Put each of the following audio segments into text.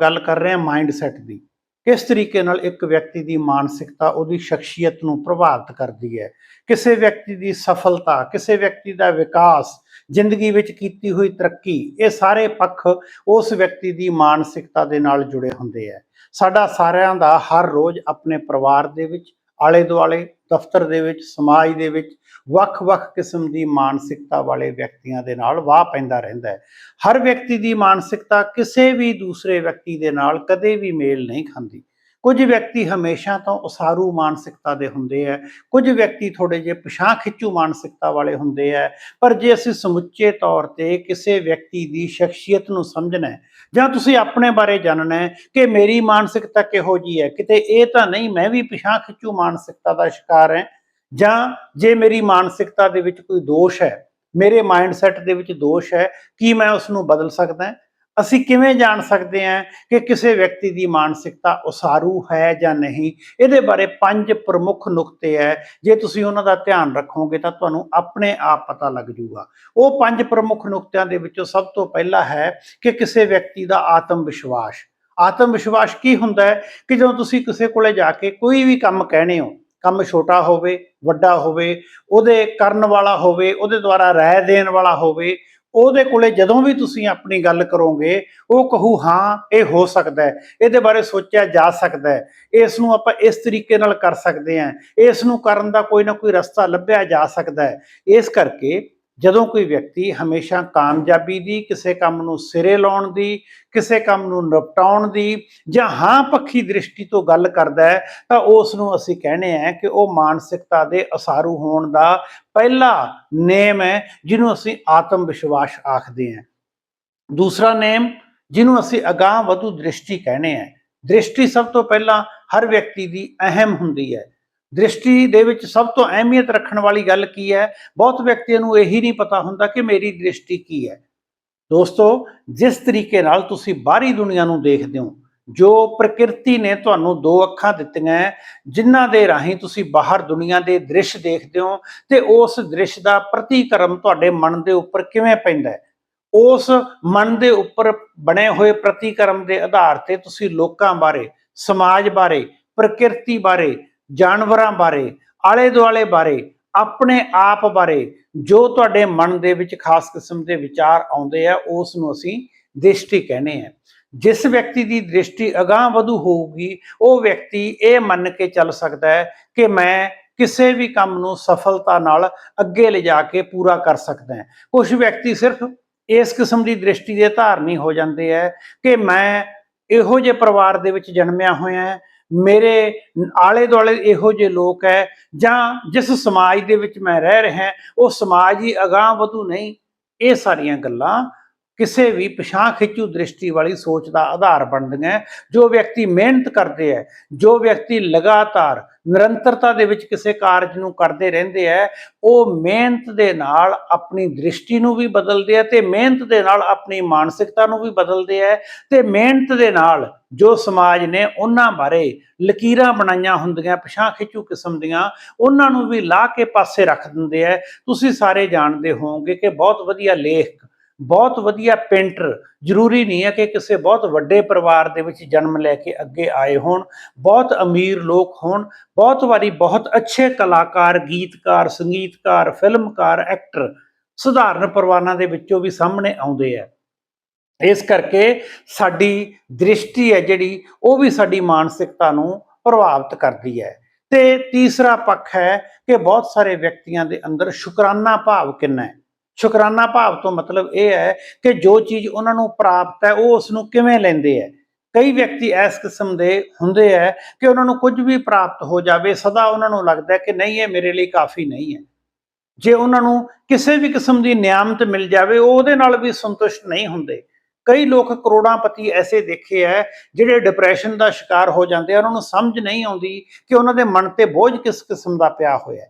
ਗੱਲ ਕਰ ਰਹੇ ਹਾਂ ਮਾਈਂਡਸੈਟ ਦੀ। ਕਿਸ ਤਰੀਕੇ ਨਾਲ ਇੱਕ ਵਿਅਕਤੀ ਦੀ ਮਾਨਸਿਕਤਾ ਉਹਦੀ ਸ਼ਖਸੀਅਤ ਨੂੰ ਪ੍ਰਭਾਵਿਤ ਕਰਦੀ ਹੈ? ਕਿਸੇ ਵਿਅਕਤੀ ਦੀ ਸਫਲਤਾ, ਕਿਸੇ ਵਿਅਕਤੀ ਦਾ ਵਿਕਾਸ, ਜ਼ਿੰਦਗੀ ਵਿੱਚ ਕੀਤੀ ਹੋਈ ਤਰੱਕੀ, ਇਹ ਸਾਰੇ ਪੱਖ ਉਸ ਵਿਅਕਤੀ ਦੀ ਮਾਨਸਿਕਤਾ ਦੇ ਨਾਲ ਜੁੜੇ ਹੁੰਦੇ ਆ। ਸਾਡਾ ਸਾਰਿਆਂ ਦਾ ਹਰ ਰੋਜ਼ ਆਪਣੇ ਪਰਿਵਾਰ ਦੇ ਵਿੱਚ ਆਲੇ ਦੁਆਲੇ, ਦਫ਼ਤਰ ਦੇ ਵਿੱਚ, ਸਮਾਜ ਦੇ ਵਿੱਚ ਵੱਖ-ਵੱਖ ਕਿਸਮ ਦੀ ਮਾਨਸਿਕਤਾ ਵਾਲੇ ਵਿਅਕਤੀਆਂ ਦੇ ਨਾਲ ਵਾਹ ਪੈਂਦਾ ਰਹਿੰਦਾ ਹੈ। ਹਰ ਵਿਅਕਤੀ ਦੀ ਮਾਨਸਿਕਤਾ ਕਿਸੇ ਵੀ ਦੂਸਰੇ ਵਿਅਕਤੀ ਦੇ ਨਾਲ ਕਦੇ ਵੀ ਮੇਲ ਨਹੀਂ ਖਾਂਦੀ। ਕੁਝ ਵਿਅਕਤੀ ਹਮੇਸ਼ਾ ਤੋਂ ਉਸਾਰੂ ਮਾਨਸਿਕਤਾ ਦੇ ਹੁੰਦੇ ਆ ਕੁਝ ਵਿਅਕਤੀ ਥੋੜੇ ਜਿਹੇ ਪਛਾਂ ਖਿੱਚੂ ਮਾਨਸਿਕਤਾ ਵਾਲੇ ਹੁੰਦੇ ਆ ਪਰ ਜੇ ਅਸੀਂ ਸਮੁੱਚੇ ਤੌਰ ਤੇ ਕਿਸੇ ਵਿਅਕਤੀ ਦੀ ਸ਼ਖਸੀਅਤ ਨੂੰ ਸਮਝਣਾ ਹੈ ਜਾਂ ਤੁਸੀਂ ਆਪਣੇ ਬਾਰੇ ਜਾਣਨਾ ਹੈ ਕਿ ਮੇਰੀ ਮਾਨਸਿਕਤਾ ਕਿਹੋ ਜੀ ਹੈ ਕਿਤੇ ਇਹ ਤਾਂ ਨਹੀਂ ਮੈਂ ਵੀ ਪਛਾਂ ਖਿੱਚੂ ਮਾਨਸਿਕਤਾ ਦਾ ਸ਼ਿਕਾਰ ਹਾਂ ਜਾਂ ਜੇ ਮੇਰੀ ਮਾਨਸਿਕਤਾ ਦੇ ਵਿੱਚ ਕੋਈ ਦੋਸ਼ ਹੈ ਮੇਰੇ ਮਾਈਂਡਸੈਟ ਦੇ ਵਿੱਚ ਦੋਸ਼ ਹੈ ਕੀ ਮੈਂ ਉਸ ਨੂੰ ਬਦਲ ਸਕਦਾ ਹਾਂ ਅਸੀਂ ਕਿਵੇਂ ਜਾਣ ਸਕਦੇ ਹਾਂ ਕਿ ਕਿਸੇ ਵਿਅਕਤੀ ਦੀ ਮਾਨਸਿਕਤਾ ਉਸਾਰੂ ਹੈ ਜਾਂ ਨਹੀਂ? ਇਹਦੇ ਬਾਰੇ ਪੰਜ ਪ੍ਰਮੁੱਖ ਨੁਕਤੇ ਹੈ। ਜੇ ਤੁਸੀਂ ਉਹਨਾਂ ਦਾ ਧਿਆਨ ਰੱਖੋਗੇ ਤਾਂ ਤੁਹਾਨੂੰ ਆਪਣੇ ਆਪ ਪਤਾ ਲੱਗ ਜੂਗਾ। ਉਹ ਪੰਜ ਪ੍ਰਮੁੱਖ ਨੁਕਤਿਆਂ ਦੇ ਵਿੱਚੋਂ ਸਭ ਤੋਂ ਪਹਿਲਾ ਹੈ ਕਿ ਕਿਸੇ ਵਿਅਕਤੀ ਦਾ ਆਤਮ ਵਿਸ਼ਵਾਸ। ਆਤਮ ਵਿਸ਼ਵਾਸ ਕੀ ਹੁੰਦਾ ਹੈ? ਕਿ ਜਦੋਂ ਤੁਸੀਂ ਕਿਸੇ ਕੋਲੇ ਜਾ ਕੇ ਕੋਈ ਵੀ ਕੰਮ ਕਹਿਣੇ ਹੋ, ਕੰਮ ਛੋਟਾ ਹੋਵੇ, ਵੱਡਾ ਹੋਵੇ, ਉਹਦੇ ਕਰਨ ਵਾਲਾ ਹੋਵੇ, ਉਹਦੇ ਦੁਆਰਾ ਰਾਏ ਦੇਣ ਵਾਲਾ ਹੋਵੇ ਉਹਦੇ ਕੋਲੇ ਜਦੋਂ ਵੀ ਤੁਸੀਂ ਆਪਣੀ ਗੱਲ ਕਰੋਗੇ, ਉਹ ਕਹੂ, ਹਾਂ, ਇਹ ਹੋ ਸਕਦਾ ਹੈ। ਇਹਦੇ ਬਾਰੇ ਸੋਚਿਆ ਜਾ ਸਕਦਾ ਹੈ। ਇਸ ਨੂੰ ਆਪਾਂ ਇਸ ਤਰੀਕੇ ਨਾਲ ਕਰ ਸਕਦੇ ਹਾਂ। ਇਸ ਨੂੰ ਕਰਨ ਦਾ ਕੋਈ ਨਾ ਕੋਈ ਰਸਤਾ ਲੱਭਿਆ ਜਾ ਸਕਦਾ ਹੈ। ਇਸ ਕਰਕੇ ਜਦੋਂ ਕੋਈ ਵਿਅਕਤੀ ਹਮੇਸ਼ਾ ਕਾਮਯਾਬੀ ਦੀ, ਕਿਸੇ ਕੰਮ ਨੂੰ ਸਿਰੇ ਲਾਉਣ ਦੀ, ਕਿਸੇ ਕੰਮ ਨੂੰ ਨਿਪਟਾਉਣ ਦੀ ਜਾਂ ਹਾਂ ਪੱਖੀ ਦ੍ਰਿਸ਼ਟੀ ਤੋਂ ਗੱਲ ਕਰਦਾ ਹੈ, ਤਾਂ ਉਸ ਨੂੰ ਅਸੀਂ ਕਹਿੰਦੇ ਆ ਕਿ ਉਹ ਮਾਨਸਿਕਤਾ ਦੇ ਅਸਾਰੂ ਹੋਣ ਦਾ ਪਹਿਲਾ ਨੇਮ ਹੈ, ਜਿਹਨੂੰ ਅਸੀਂ ਆਤਮ ਵਿਸ਼ਵਾਸ ਆਖਦੇ ਹਾਂ। ਦੂਸਰਾ ਨੇਮ, ਜਿਹਨੂੰ ਅਸੀਂ ਅਗਾਹ ਵਧੂ ਦ੍ਰਿਸ਼ਟੀ ਕਹਿੰਦੇ ਆ ਦ੍ਰਿਸ਼ਟੀ ਸਭ ਤੋਂ ਪਹਿਲਾਂ ਹਰ ਵਿਅਕਤੀ ਦੀ ਅਹਿਮ ਹੁੰਦੀ ਹੈ। ਦ੍ਰਿਸ਼ਟੀ ਦੇ ਵਿੱਚ ਸਭ ਤੋਂ ਅਹਿਮੀਅਤ ਰੱਖਣ ਵਾਲੀ ਗੱਲ ਕੀ ਹੈ? ਬਹੁਤ ਵਿਅਕਤੀਆਂ ਨੂੰ ਇਹੀ ਨਹੀਂ ਪਤਾ ਹੁੰਦਾ ਕਿ ਮੇਰੀ ਦ੍ਰਿਸ਼ਟੀ ਕੀ ਹੈ। ਦੋਸਤੋ ਜਿਸ ਤਰੀਕੇ ਨਾਲ ਤੁਸੀਂ ਬਾਹਰੀ ਦੁਨੀਆ ਨੂੰ ਦੇਖਦੇ ਹੋ ਜੋ ਪ੍ਰਕਿਰਤੀ ਨੇ ਤੁਹਾਨੂੰ ਦੋ ਅੱਖਾਂ ਦਿੱਤੀਆਂ ਹੈ, ਜਿਨ੍ਹਾਂ ਦੇ ਰਾਹੀਂ ਤੁਸੀਂ ਬਾਹਰ ਦੁਨੀਆ ਦੇ ਦ੍ਰਿਸ਼ ਦੇਖਦੇ ਹੋ ਤੇ ਉਸ ਦ੍ਰਿਸ਼ ਦਾ ਪ੍ਰਤੀਕਰਮ ਤੁਹਾਡੇ ਮਨ ਦੇ ਉੱਪਰ ਕਿਵੇਂ ਪੈਂਦਾ ਹੈ? ਉਸ ਮਨ ਦੇ ਉੱਪਰ ਬਣੇ ਹੋਏ ਪ੍ਰਤੀਕਰਮ ਦੇ ਆਧਾਰ ਤੇ ਤੁਸੀਂ ਲੋਕਾਂ ਬਾਰੇ ਸਮਾਜ ਬਾਰੇ ਪ੍ਰਕਿਰਤੀ ਬਾਰੇ ਜਾਨਵਰਾਂ ਬਾਰੇ ਆਲੇ ਦੁਆਲੇ ਬਾਰੇ, ਆਪਣੇ ਆਪ ਬਾਰੇ, ਜੋ ਤੁਹਾਡੇ ਮਨ ਦੇ ਵਿੱਚ ਖਾਸ ਕਿਸਮ ਦੇ ਵਿਚਾਰ ਆਉਂਦੇ ਆ ਉਸ ਨੂੰ ਅਸੀਂ ਦ੍ਰਿਸ਼ਟੀ ਕਹਿੰਦੇ ਆ। ਜਿਸ ਵਿਅਕਤੀ ਦੀ ਦ੍ਰਿਸ਼ਟੀ ਅਗਾਹ ਵਧੂ ਹੋਊਗੀ, ਉਹ ਵਿਅਕਤੀ ਇਹ ਮੰਨ ਕੇ ਚੱਲ ਸਕਦਾ ਹੈ ਕਿ ਮੈਂ ਕਿਸੇ ਵੀ ਕੰਮ ਨੂੰ ਸਫਲਤਾ ਨਾਲ ਅੱਗੇ ਲਿਜਾ ਕੇ ਪੂਰਾ ਕਰ ਸਕਦਾ ਹਾਂ। ਕੁਝ ਵਿਅਕਤੀ ਸਿਰਫ ਇਸ ਕਿਸਮ ਦੀ ਦ੍ਰਿਸ਼ਟੀ ਦੇ ਧਾਰਨੀ ਹੋ ਜਾਂਦੇ ਹੈ ਕਿ ਮੈਂ ਇਹੋ ਜਿਹੇ ਪਰਿਵਾਰ ਦੇ ਵਿੱਚ ਜਨਮਿਆ ਹੋਇਆ ਹਾਂ ਮੇਰੇ ਆਲੇ ਦੁਆਲੇ ਇਹੋ ਜਿਹੇ ਲੋਕ ਹੈ ਜਾਂ ਜਿਸ ਸਮਾਜ ਦੇ ਵਿੱਚ ਮੈਂ ਰਹਿ ਰਿਹਾ, ਉਹ ਸਮਾਜ ਹੀ ਅਗਾਹ ਵਧੂ ਨਹੀਂ, ਇਹ ਸਾਰੀਆਂ ਗੱਲਾਂ ਕਿਸੇ ਵੀ ਪਛਾਂ ਖਿੱਚੂ ਦ੍ਰਿਸ਼ਟੀ ਵਾਲੀ ਸੋਚ ਦਾ ਆਧਾਰ ਬਣਦੀਆਂ ਜੋ ਵਿਅਕਤੀ ਮਿਹਨਤ ਕਰਦੇ ਹੈ, ਜੋ ਵਿਅਕਤੀ ਲਗਾਤਾਰ ਨਿਰੰਤਰਤਾ ਦੇ ਵਿੱਚ ਕਿਸੇ ਕਾਰਜ ਨੂੰ ਕਰਦੇ ਰਹਿੰਦੇ ਹੈ, ਉਹ ਮਿਹਨਤ ਦੇ ਨਾਲ ਆਪਣੀ ਦ੍ਰਿਸ਼ਟੀ ਨੂੰ ਵੀ ਬਦਲਦੇ ਹੈ ਤੇ ਮਿਹਨਤ ਦੇ ਨਾਲ ਆਪਣੀ ਮਾਨਸਿਕਤਾ ਨੂੰ ਵੀ ਬਦਲਦੇ ਹੈ ਤੇ ਮਿਹਨਤ ਦੇ ਨਾਲ ਜੋ ਸਮਾਜ ਨੇ ਉਹਨਾਂ ਬਾਰੇ ਲਕੀਰਾਂ ਬਣਾਈਆਂ ਹੁੰਦੀਆਂ ਪਛਾਂ ਖਿੱਚੂ ਕਿਸਮ ਦੀਆਂ, ਉਹਨਾਂ ਨੂੰ ਵੀ ਲਾ ਕੇ ਪਾਸੇ ਰੱਖ ਦਿੰਦੇ ਆ ਤੁਸੀਂ ਸਾਰੇ ਜਾਣਦੇ ਹੋਵੋਗੇ ਕਿ ਬਹੁਤ ਵਧੀਆ ਲੇਖ ਬਹੁਤ ਵਧੀਆ ਪੇਂਟਰ ਜ਼ਰੂਰੀ ਨਹੀਂ ਹੈ ਕਿ ਕਿਸੇ ਬਹੁਤ ਵੱਡੇ ਪਰਿਵਾਰ ਦੇ ਵਿੱਚ ਜਨਮ ਲੈ ਕੇ ਅੱਗੇ ਆਏ ਹੋਣ, ਬਹੁਤ ਅਮੀਰ ਲੋਕ ਹੋਣ, ਬਹੁਤ ਵਾਰੀ ਬਹੁਤ ਅੱਛੇ ਕਲਾਕਾਰ, ਗੀਤਕਾਰ, ਸੰਗੀਤਕਾਰ, ਫਿਲਮਕਾਰ ਐਕਟਰ ਸਧਾਰਨ ਪਰਿਵਾਰਾਂ ਦੇ ਵਿੱਚੋਂ ਵੀ ਸਾਹਮਣੇ ਆਉਂਦੇ ਆ। ਇਸ ਕਰਕੇ ਸਾਡੀ ਦ੍ਰਿਸ਼ਟੀ ਹੈ ਜਿਹੜੀ, ਉਹ ਵੀ ਸਾਡੀ ਮਾਨਸਿਕਤਾ ਨੂੰ ਪ੍ਰਭਾਵਿਤ ਕਰਦੀ ਹੈ। ਤੇ ਤੀਸਰਾ ਪੱਖ ਹੈ ਕਿ ਬਹੁਤ ਸਾਰੇ ਵਿਅਕਤੀਆਂ ਦੇ ਅੰਦਰ ਸ਼ੁਕਰਾਨਾ ਭਾਵ ਕਿੰਨਾ ਹੈ? ਸ਼ੁਕਰਾਨਾ ਭਾਵ ਤੋਂ ਮਤਲਬ ਇਹ ਹੈ ਕਿ ਜੋ ਚੀਜ਼ ਉਹਨਾਂ ਨੂੰ ਪ੍ਰਾਪਤ ਹੈ, ਉਹ ਉਸ ਨੂੰ ਕਿਵੇਂ ਲੈਂਦੇ ਹੈ? ਕਈ ਵਿਅਕਤੀ ਇਸ ਕਿਸਮ ਦੇ ਹੁੰਦੇ ਹੈ ਕਿ ਉਹਨਾਂ ਨੂੰ ਕੁਝ ਵੀ ਪ੍ਰਾਪਤ ਹੋ ਜਾਵੇ, ਸਦਾ ਉਹਨਾਂ ਨੂੰ ਲੱਗਦਾ ਕਿ ਨਹੀਂ, ਇਹ ਮੇਰੇ ਲਈ ਕਾਫੀ ਨਹੀਂ ਹੈ। ਜੇ ਉਹਨਾਂ ਨੂੰ ਕਿਸੇ ਵੀ ਕਿਸਮ ਦੀ ਨਿਆਮਤ ਮਿਲ ਜਾਵੇ, ਉਹ ਉਹਦੇ ਨਾਲ ਵੀ ਸੰਤੁਸ਼ਟ ਨਹੀਂ ਹੁੰਦੇ। ਕਈ ਲੋਕ ਕਰੋੜਾਂਪਤੀ ਐਸੇ ਦੇਖੇ ਐ ਜਿਹੜੇ ਡਿਪਰੈਸ਼ਨ ਦਾ ਸ਼ਿਕਾਰ ਹੋ ਜਾਂਦੇ ਆ ਉਹਨਾਂ ਨੂੰ ਸਮਝ ਨਹੀਂ ਆਉਂਦੀ ਕਿ ਉਹਨਾਂ ਦੇ ਮਨ ਤੇ ਬੋਝ ਕਿਸ ਕਿਸਮ ਦਾ ਪਿਆ ਹੋਇਆ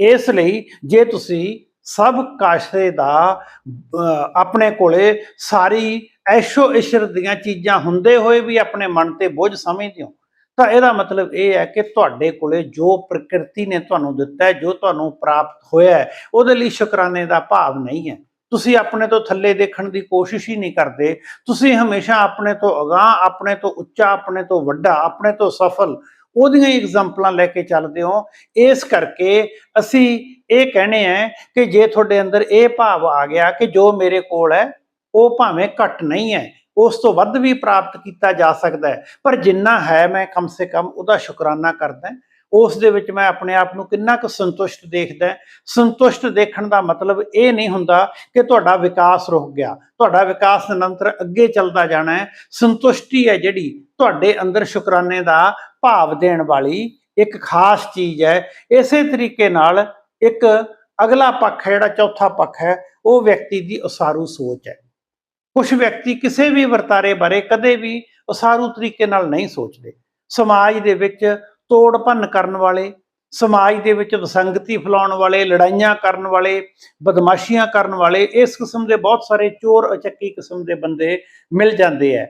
ਇਸ ਲਈ ਜੇ ਤੁਸੀਂ ਸਭ ਕਾਸ਼ੇ ਦਾ ਅਹ, ਆਪਣੇ ਕੋਲੇ ਸਾਰੀ ਐਸ਼ੋ ਇਸ਼ਰ ਦੀਆਂ ਚੀਜ਼ਾਂ ਹੁੰਦੇ ਹੋਏ ਵੀ ਆਪਣੇ ਮਨ ਤੇ ਬੋਝ ਸਮਝਦੇ ਹੋ। ਤਾਂ ਇਹਦਾ ਮਤਲਬ ਇਹ ਹੈ ਕਿ ਤੁਹਾਡੇ ਕੋਲੇ ਜੋ ਪ੍ਰਕਿਰਤੀ ਨੇ ਤੁਹਾਨੂੰ ਦਿੱਤਾ ਹੈ ਜੋ ਤੁਹਾਨੂੰ ਪ੍ਰਾਪਤ ਹੋਇਆ ਹੈ ਉਹਦੇ ਲਈ ਸ਼ੁਕਰਾਨੇ ਦਾ ਭਾਵ ਨਹੀਂ ਹੈ। ਤੁਸੀਂ ਆਪਣੇ ਤੋਂ ਥੱਲੇ ਦੇਖਣ ਦੀ ਕੋਸ਼ਿਸ਼ ਹੀ ਨਹੀਂ ਕਰਦੇ। ਤੁਸੀਂ ਹਮੇਸ਼ਾ ਆਪਣੇ ਤੋਂ ਅਗਾਹ ਆਪਣੇ ਤੋਂ ਉੱਚਾ ਆਪਣੇ ਤੋਂ ਵੱਡਾ ਆਪਣੇ ਤੋਂ ਸਫਲ ਉਹਦੀਆਂ ਹੀ ਐਗਜ਼ਾਮਪਲਾਂ ਲੈ ਕੇ ਚੱਲਦੇ ਹੋ। ਇਸ ਕਰਕੇ ਅਸੀਂ ਇਹ ਕਹਿੰਦੇ ਆ ਕਿ ਜੇ ਤੁਹਾਡੇ ਅੰਦਰ ਇਹ ਭਾਵ ਆ ਗਿਆ ਕਿ ਜੋ ਮੇਰੇ ਕੋਲ ਹੈ, ਉਹ ਭਾਵੇਂ ਘੱਟ ਨਹੀਂ ਹੈ, ਉਸ ਤੋਂ ਵੱਧ ਵੀ ਪ੍ਰਾਪਤ ਕੀਤਾ ਜਾ ਸਕਦਾ ਹੈ। ਪਰ ਜਿੰਨਾ ਹੈ ਮੈਂ ਕਮ ਸੇ ਕਮ ਉਹਦਾ ਸ਼ੁਕਰਾਨਾ ਕਰਦਾ ਉਸ ਦੇ ਵਿੱਚ ਮੈਂ ਆਪਣੇ ਆਪ ਨੂੰ ਕਿੰਨਾ ਕੁ ਸੰਤੁਸ਼ਟ ਦੇਖਦਾ ਸੰਤੁਸ਼ਟ ਦੇਖਣ ਦਾ ਮਤਲਬ ਇਹ ਨਹੀਂ ਹੁੰਦਾ ਕਿ ਤੁਹਾਡਾ ਵਿਕਾਸ ਰੁਕ ਗਿਆ। ਤੁਹਾਡਾ ਵਿਕਾਸ ਨਿਰੰਤਰ ਅੱਗੇ ਚੱਲਦਾ ਜਾਣਾ ਹੈ। ਸੰਤੁਸ਼ਟੀ ਹੈ ਜਿਹੜੀ ਤੁਹਾਡੇ ਅੰਦਰ ਸ਼ੁਕਰਾਨੇ ਦਾ ਭਾਵ ਦੇਣ ਵਾਲੀ ਇੱਕ ਖਾਸ ਚੀਜ਼ ਹੈ। ਇਸੇ ਤਰੀਕੇ ਨਾਲ ਇੱਕ ਅਗਲਾ ਪੱਖ ਹੈ, ਜਿਹੜਾ ਚੌਥਾ ਪੱਖ ਹੈ, ਉਹ ਵਿਅਕਤੀ ਦੀ ਉਸਾਰੂ ਸੋਚ ਹੈ। ਕੁਝ ਵਿਅਕਤੀ ਕਿਸੇ ਵੀ ਵਰਤਾਰੇ ਬਾਰੇ ਕਦੇ ਵੀ ਉਸਾਰੂ ਤਰੀਕੇ ਨਾਲ ਨਹੀਂ ਸੋਚਦੇ। ਸਮਾਜ ਦੇ ਵਿੱਚ ਤੋੜ ਭੰਨ ਕਰਨ ਵਾਲੇ, ਸਮਾਜ ਦੇ ਵਿੱਚ ਵਿਸੰਗਤੀ ਫੈਲਾਉਣ ਵਾਲੇ, ਲੜਾਈਆਂ ਕਰਨ ਵਾਲੇ, ਬਦਮਾਸ਼ੀਆਂ ਕਰਨ ਵਾਲੇ, ਇਸ ਕਿਸਮ ਦੇ ਬਹੁਤ ਸਾਰੇ ਚੋਰ ਅਚੱਕੀ ਕਿਸਮ ਦੇ ਬੰਦੇ ਮਿਲ ਜਾਂਦੇ ਆ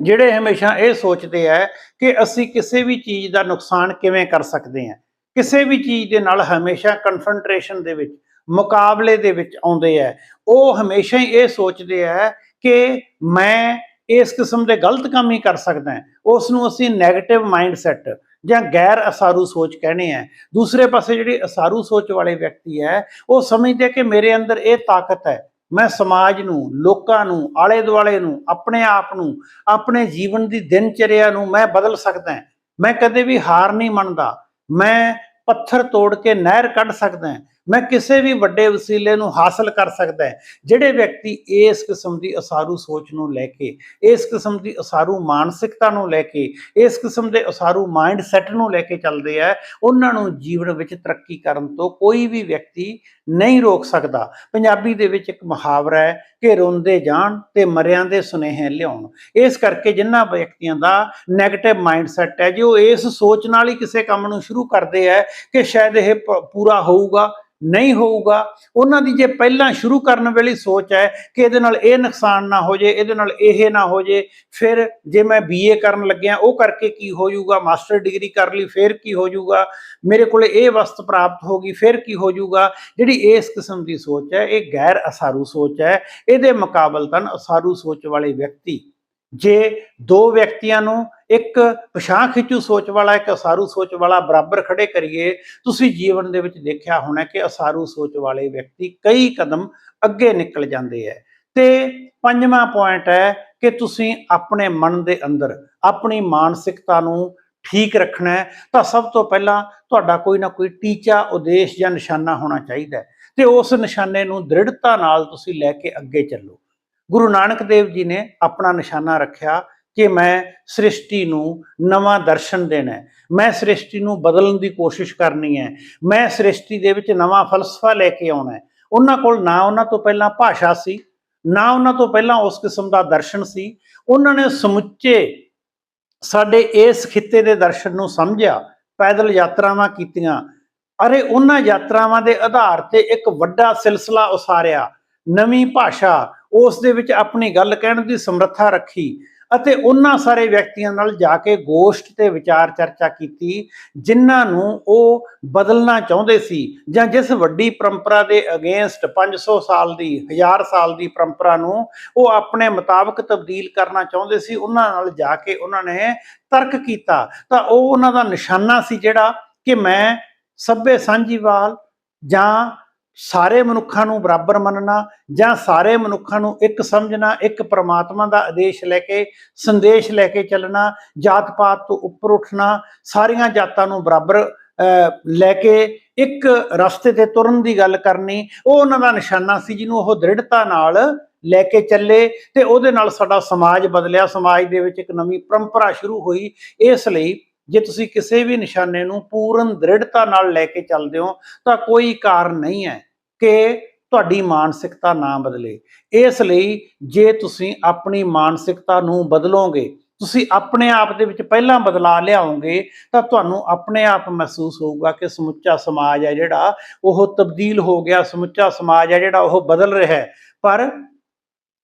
ਜਿਹੜੇ ਹਮੇਸ਼ਾ ਇਹ ਸੋਚਦੇ ਆ ਕਿ ਅਸੀਂ ਕਿਸੇ ਵੀ ਚੀਜ਼ ਦਾ ਨੁਕਸਾਨ ਕਿਵੇਂ ਕਰ ਸਕਦੇ ਹਾਂ ਕਿਸੇ ਵੀ ਚੀਜ਼ ਦੇ ਨਾਲ ਹਮੇਸ਼ਾ ਕਨਫਰੰਟ੍ਰੇਸ਼ਨ ਦੇ ਵਿੱਚ, ਮੁਕਾਬਲੇ ਦੇ ਵਿੱਚ ਆਉਂਦੇ ਆ। ਉਹ ਹਮੇਸ਼ਾ ਹੀ ਇਹ ਸੋਚਦੇ ਆ ਕਿ ਮੈਂ ਇਸ ਕਿਸਮ ਦੇ ਗਲਤ ਕੰਮ ਹੀ ਕਰ ਸਕਦਾ ਹਾਂ। ਉਸ ਨੂੰ ਅਸੀਂ 네ਗੇਟਿਵ ਮਾਈਂਡਸੈਟ ਜਾਂ ਗੈਰ ਅਸਾਰੂ ਸੋਚ ਕਹਿੰਦੇ ਆ। ਦੂਸਰੇ ਪਾਸੇ ਜਿਹੜੀ ਅਸਾਰੂ ਸੋਚ ਵਾਲੇ ਵਿਅਕਤੀ ਹੈ ਉਹ ਸਮਝਦੇ ਕਿ ਮੇਰੇ ਅੰਦਰ ਇਹ ਤਾਕਤ ਹੈ ਮੈਂ ਸਮਾਜ ਨੂੰ, ਲੋਕਾਂ ਨੂੰ ਆਲੇ ਦੁਆਲੇ ਨੂੰ, ਆਪਣੇ ਆਪ ਨੂੰ, ਆਪਣੇ ਜੀਵਨ ਦੀ ਦਿਨਚਰਿਆ ਨੂੰ ਮੈਂ ਬਦਲ ਸਕਦਾ ਮੈਂ ਕਦੇ ਵੀ ਹਾਰ ਨਹੀਂ ਮੰਨਦਾ। ਮੈਂ ਪੱਥਰ ਤੋੜ ਕੇ ਨਹਿਰ ਕੱਢ ਸਕਦਾ ਮੈਂ ਕਿਸੇ ਵੀ ਵੱਡੇ ਵਸੀਲੇ ਨੂੰ ਹਾਸਲ ਕਰ ਸਕਦਾ ਹੈ। ਜਿਹੜੇ ਵਿਅਕਤੀ ਇਸ ਕਿਸਮ ਦੀ ਅਸਾਰੂ ਸੋਚ ਨੂੰ ਲੈ ਕੇ, ਇਸ ਕਿਸਮ ਦੀ ਅਸਾਰੂ ਮਾਨਸਿਕਤਾ ਨੂੰ ਲੈ ਕੇ, ਇਸ ਕਿਸਮ ਦੇ ਅਸਾਰੂ ਮਾਈਂਡ ਸੈਟ ਨੂੰ ਲੈ ਕੇ ਚੱਲਦੇ ਆ, ਉਹਨਾਂ ਨੂੰ ਜੀਵਨ ਵਿੱਚ ਤਰੱਕੀ ਕਰਨ ਤੋਂ ਕੋਈ ਵੀ ਵਿਅਕਤੀ ਨਹੀਂ ਰੋਕ ਸਕਦਾ। ਪੰਜਾਬੀ ਦੇ ਵਿੱਚ ਇੱਕ ਮੁਹਾਵਰਾ ਹੈ ਕਿ ਰੋਂਦੇ ਜਾਣ ਤੇ ਮਰਿਆਂ ਦੇ ਸੁਨੇਹੇ ਲਿਆਉਣ। ਇਸ ਕਰਕੇ ਜਿਨ੍ਹਾਂ ਵਿਅਕਤੀਆਂ ਦਾ 네ਗੇਟਿਵ ਮਾਈਂਡ ਸੈਟ ਹੈ, ਜੇ ਉਹ ਇਸ ਸੋਚ ਨਾਲ ਹੀ ਕਿਸੇ ਕੰਮ ਨੂੰ ਸ਼ੁਰੂ ਕਰਦੇ ਆ ਕਿ ਸ਼ਾਇਦ ਇਹ ਪੂਰਾ ਹੋਊਗਾ ਨਹੀਂ ਹੋਊਗਾ। ਉਹਨਾਂ ਦੀ ਜੇ ਪਹਿਲਾਂ ਸ਼ੁਰੂ ਕਰਨ ਵੇਲੇ ਸੋਚ ਹੈ ਕਿ ਇਹਦੇ ਨਾਲ ਇਹ ਨੁਕਸਾਨ ਨਾ ਹੋ ਜੇ, ਇਹਦੇ ਨਾਲ ਇਹ ਨਾ ਹੋ ਜੇ, ਫਿਰ ਜੇ ਮੈਂ ਬੀਏ ਕਰਨ ਲੱਗਿਆ, ਉਹ ਕਰਕੇ ਕੀ ਹੋ ਜਾਊਗਾ? ਮਾਸਟਰ ਡਿਗਰੀ ਕਰ ਲਈ, ਫਿਰ ਕੀ ਹੋ ਜਾਊਗਾ? ਮੇਰੇ ਕੋਲ ਇਹ ਵਸਤ ਪ੍ਰਾਪਤ ਹੋ ਗਈ, ਫਿਰ ਕੀ ਹੋ ਜਾਊਗਾ? ਜਿਹੜੀ ਇਸ ਕਿਸਮ ਦੀ ਸੋਚ ਹੈ, ਇਹ ਗੈਰ ਅਸਾਰੂ ਸੋਚ ਹੈ। ਇਹਦੇ ਮੁਕਾਬਲਤਨ ਅਸਾਰੂ ਸੋਚ ਵਾਲੇ ਵਿਅਕਤੀ ਜੇ ਦੋ ਵਿਅਕਤੀਆਂ ਨੂੰ ਇੱਕ ਪਛਾਣ ਖਿੱਚੂ ਸੋਚ ਵਾਲਾ, ਇੱਕ ਅਸਾਰੂ ਸੋਚ ਵਾਲਾ ਬਰਾਬਰ ਖੜੇ ਕਰੀਏ, ਤੁਸੀਂ ਜੀਵਨ ਦੇ ਵਿੱਚ ਦੇਖਿਆ ਹੋਣਾ ਕਿ ਅਸਾਰੂ ਸੋਚ ਵਾਲੇ ਵਿਅਕਤੀ ਕਈ ਕਦਮ ਅੱਗੇ ਨਿਕਲ ਜਾਂਦੇ ਹੈ ਤੇ ਪੰਜਵਾਂ ਪੁਆਇੰਟ ਹੈ ਕਿ ਤੁਸੀਂ ਆਪਣੇ ਮਨ ਦੇ ਅੰਦਰ ਆਪਣੀ ਮਾਨਸਿਕਤਾ ਨੂੰ ਠੀਕ ਰੱਖਣਾ ਹੈ ਤਾਂ ਸਭ ਤੋਂ ਪਹਿਲਾਂ ਤੁਹਾਡਾ ਕੋਈ ਨਾ ਕੋਈ ਟੀਚਾ, ਉਦੇਸ਼ ਜਾਂ ਨਿਸ਼ਾਨਾ ਹੋਣਾ ਚਾਹੀਦਾ ਹੈ ਤੇ ਉਸ ਨਿਸ਼ਾਨੇ ਨੂੰ ਦ੍ਰਿੜਤਾ ਨਾਲ ਤੁਸੀਂ ਲੈ ਕੇ ਅੱਗੇ ਚੱਲੋ। ਗੁਰੂ ਨਾਨਕ ਦੇਵ ਜੀ ਨੇ ਆਪਣਾ ਨਿਸ਼ਾਨਾ ਰੱਖਿਆ ਕਿ ਮੈਂ ਸ੍ਰਿਸ਼ਟੀ ਨੂੰ ਨਵਾਂ ਦਰਸ਼ਨ ਦੇਣਾ ਹੈ। ਮੈਂ ਸ੍ਰਿਸ਼ਟੀ ਨੂੰ ਬਦਲਣ ਦੀ ਕੋਸ਼ਿਸ਼ ਕਰਨੀ ਹੈ। ਮੈਂ ਸ੍ਰਿਸ਼ਟੀ ਦੇ ਵਿੱਚ ਨਵਾਂ ਫਲਸਫਾ ਲੈ ਕੇ ਆਉਣਾ ਹੈ। ਉਹਨਾਂ ਕੋਲ ਨਾ ਉਹਨਾਂ ਤੋਂ ਪਹਿਲਾਂ ਭਾਸ਼ਾ ਸੀ, ਨਾ ਉਹਨਾਂ ਤੋਂ ਪਹਿਲਾਂ ਉਸ ਕਿਸਮ ਦਾ ਦਰਸ਼ਨ ਸੀ। ਉਹਨਾਂ ਨੇ ਸਮੁੱਚੇ ਸਾਡੇ ਇਸ ਖਿੱਤੇ ਦੇ ਦਰਸ਼ਨ ਨੂੰ ਸਮਝਿਆ, ਪੈਦਲ ਯਾਤਰਾਵਾਂ ਕੀਤੀਆਂ। ਅਰੇ ਉਹਨਾਂ ਯਾਤਰਾਵਾਂ ਦੇ ਆਧਾਰ ਤੇ ਇੱਕ ਵੱਡਾ ਸਿਲਸਿਲਾ ਉਸਾਰਿਆ। ਨਵੀਂ ਭਾਸ਼ਾ ਉਸ ਦੇ ਵਿੱਚ ਆਪਣੀ ਗੱਲ ਕਹਿਣ ਦੀ ਸਮਰੱਥਾ ਰੱਖੀ ਅਤੇ ਉਹਨਾਂ ਸਾਰੇ ਵਿਅਕਤੀਆਂ ਨਾਲ ਜਾ ਕੇ ਗੋਸ਼ਟ ਤੇ ਵਿਚਾਰ ਚਰਚਾ ਕੀਤੀ, ਜਿਨ੍ਹਾਂ ਨੂੰ ਉਹ ਬਦਲਣਾ ਚਾਹੁੰਦੇ ਸੀ ਜਾਂ ਜਿਸ ਵੱਡੀ ਪਰੰਪਰਾ ਦੇ ਅਗੇਂਸਟ 500 ਸਾਲ ਦੀ 1000 ਸਾਲ ਦੀ ਪਰੰਪਰਾ ਨੂੰ ਉਹ ਆਪਣੇ ਮੁਤਾਬਕ ਤਬਦੀਲ ਕਰਨਾ ਚਾਹੁੰਦੇ ਸੀ, ਉਹਨਾਂ ਨਾਲ ਜਾ ਕੇ ਉਹਨਾਂ ਨੇ ਤਰਕ ਕੀਤਾ। ਤਾਂ ਉਹ ਉਹਨਾਂ ਦਾ ਨਿਸ਼ਾਨਾ ਸੀ ਜਿਹੜਾ ਕਿ ਮੈਂ ਸੱਭੇ ਸਾਂਝੀਵਾਲ ਜਾਂ ਸਾਰੇ ਮਨੁੱਖਾਂ ਨੂੰ ਬਰਾਬਰ ਮੰਨਣਾ ਜਾਂ ਸਾਰੇ ਮਨੁੱਖਾਂ ਨੂੰ ਇੱਕ ਸਮਝਣਾ ਇੱਕ ਪ੍ਰਮਾਤਮਾ ਦਾ ਆਦੇਸ਼ ਲੈ ਕੇ ਸੰਦੇਸ਼ ਲੈ ਕੇ ਚੱਲਣਾ ਜਾਤ ਪਾਤ ਤੋਂ ਉੱਪਰ ਉੱਠਣਾ ਸਾਰੀਆਂ ਜਾਤਾਂ ਨੂੰ ਬਰਾਬਰ ਅਹ, ਲੈ ਕੇ ਇੱਕ ਰਸਤੇ ਤੇ ਤੁਰਨ ਦੀ ਗੱਲ ਕਰਨੀ ਉਹ ਉਹਨਾਂ ਦਾ ਨਿਸ਼ਾਨਾ ਸੀ ਜਿਹਨੂੰ ਉਹ ਦ੍ਰਿੜਤਾ ਨਾਲ ਲੈ ਕੇ ਚੱਲੇ ਤੇ ਉਹਦੇ ਨਾਲ ਸਾਡਾ ਸਮਾਜ ਬਦਲਿਆ। ਸਮਾਜ ਦੇ ਵਿੱਚ ਇੱਕ ਨਵੀਂ ਪਰੰਪਰਾ ਸ਼ੁਰੂ ਹੋਈ। ਇਸ ਲਈ ਜੇ ਤੁਸੀਂ ਕਿਸੇ ਵੀ ਨਿਸ਼ਾਨੇ ਨੂੰ ਪੂਰਨ ਦ੍ਰਿੜਤਾ ਨਾਲ ਲੈ ਕੇ ਚੱਲਦੇ ਹੋ, ਤਾਂ ਕੋਈ ਕਾਰਨ ਨਹੀਂ ਹੈ ਕਿ ਤੁਹਾਡੀ ਮਾਨਸਿਕਤਾ ਨਾ ਬਦਲੇ। ਇਸ ਲਈ ਜੇ ਤੁਸੀਂ ਆਪਣੀ ਮਾਨਸਿਕਤਾ ਨੂੰ ਬਦਲੋਗੇ, ਤੁਸੀਂ ਆਪਣੇ ਆਪ ਦੇ ਵਿੱਚ ਪਹਿਲਾਂ ਬਦਲਾਅ ਲਿਆਓਗੇ, ਤਾਂ ਤੁਹਾਨੂੰ ਆਪਣੇ ਆਪ ਮਹਿਸੂਸ ਹੋਊਗਾ ਕਿ ਸਮੁੱਚਾ ਸਮਾਜ ਹੈ ਜਿਹੜਾ, ਉਹ ਤਬਦੀਲ ਹੋ ਗਿਆ, ਸਮੁੱਚਾ ਸਮਾਜ ਹੈ ਜਿਹੜਾ, ਉਹ ਬਦਲ ਰਿਹਾ ਹੈ। ਪਰ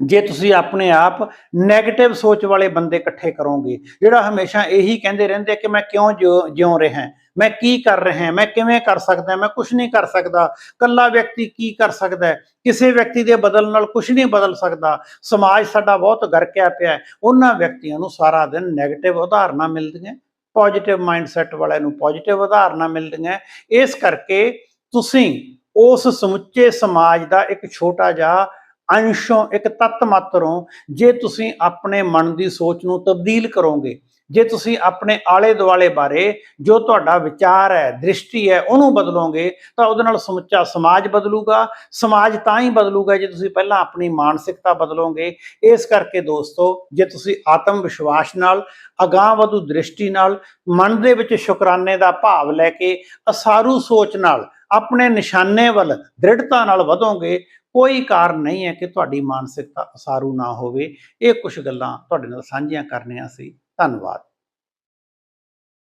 ਜੇ ਤੁਸੀਂ ਆਪਣੇ ਆਪ 네ਗੇਟਿਵ ਸੋਚ ਵਾਲੇ ਬੰਦੇ ਇਕੱਠੇ ਕਰੋਗੇ, ਜਿਹੜਾ ਹਮੇਸ਼ਾ ਇਹੀ ਕਹਿੰਦੇ ਰਹਿੰਦੇ ਕਿ ਮੈਂ ਕਿਉਂ ਜਿਉਂ, ਜਿਉ ਰਿਹਾ, ਮੈਂ ਕੀ ਕਰ ਰਿਹਾ, ਮੈਂ ਕਿਵੇਂ ਕਰ ਸਕਦਾ, ਮੈਂ ਕੁਝ ਨਹੀਂ ਕਰ ਸਕਦਾ ਕੱਲਾ ਵਿਅਕਤੀ ਕੀ ਕਰ ਸਕਦਾ ਕਿਸੇ ਵਿਅਕਤੀ ਦੇ ਬਦਲ ਨਾਲ ਕੁਝ ਨਹੀਂ ਬਦਲ ਸਕਦਾ। ਸਮਾਜ ਸਾਡਾ ਬਹੁਤ ਗਰਕਿਆ ਪਿਆ ਉਹਨਾਂ ਵਿਅਕਤੀਆਂ ਨੂੰ ਸਾਰਾ ਦਿਨ 네ਗੇਟਿਵ ਉਦਾਹਰਨਾਂ ਮਿਲਦੀਆਂ ਪੋਜੀਟਿਵ ਮਾਈਂਡਸੈਟ ਵਾਲਿਆਂ ਨੂੰ ਪੋਜੀਟਿਵ ਉਦਾਹਰਨਾਂ ਮਿਲਦੀਆਂ। ਇਸ ਕਰਕੇ ਤੁਸੀਂ ਉਸ ਸਮੁੱਚੇ ਸਮਾਜ ਦਾ ਇੱਕ ਛੋਟਾ ਜਿਹਾ ਅੰਸ਼ੋਂ ਇੱਕ ਤੱਤ ਮਾਤਰੋਂ ਜੇ ਤੁਸੀਂ ਆਪਣੇ ਮਨ ਦੀ ਸੋਚ ਨੂੰ ਤਬਦੀਲ ਕਰੋਗੇ ਜੇ ਤੁਸੀਂ ਆਪਣੇ ਆਲੇ ਦੁਆਲੇ ਬਾਰੇ ਜੋ ਤੁਹਾਡਾ ਵਿਚਾਰ ਹੈ, ਦ੍ਰਿਸ਼ਟੀ ਹੈ, ਉਹਨੂੰ ਬਦਲੋਗੇ, ਤਾਂ ਉਹਦੇ ਨਾਲ ਸਮੁੱਚਾ ਸਮਾਜ ਬਦਲੂਗਾ। ਸਮਾਜ ਤਾਂ ਹੀ ਬਦਲੂਗਾ ਜੇ ਤੁਸੀਂ ਪਹਿਲਾਂ ਆਪਣੀ ਮਾਨਸਿਕਤਾ ਬਦਲੋਗੇ। ਇਸ ਕਰਕੇ ਦੋਸਤੋ, ਜੇ ਤੁਸੀਂ ਆਤਮ ਵਿਸ਼ਵਾਸ ਨਾਲ, ਅਗਾਂਹ ਵਧੂ ਦ੍ਰਿਸ਼ਟੀ ਨਾਲ, ਮਨ ਦੇ ਵਿੱਚ ਸ਼ੁਕਰਾਨੇ ਦਾ ਭਾਵ ਲੈ ਕੇ ਅਸਾਰੂ ਸੋਚ ਨਾਲ ਆਪਣੇ ਨਿਸ਼ਾਨੇ ਵੱਲ ਦ੍ਰਿੜਤਾ ਨਾਲ ਵਧੋਗੇ, ਕੋਈ ਕਾਰਨ ਨਹੀਂ ਹੈ ਕਿ ਤੁਹਾਡੀ ਮਾਨਸਿਕਤਾ ਅਸਾਰੂ ਨਾ ਹੋਵੇ। ਇਹ ਕੁਝ ਗੱਲਾਂ ਤੁਹਾਡੇ ਨਾਲ ਸਾਂਝੀਆਂ ਕਰਨੀਆਂ ਸੀ। ਧੰਨਵਾਦ।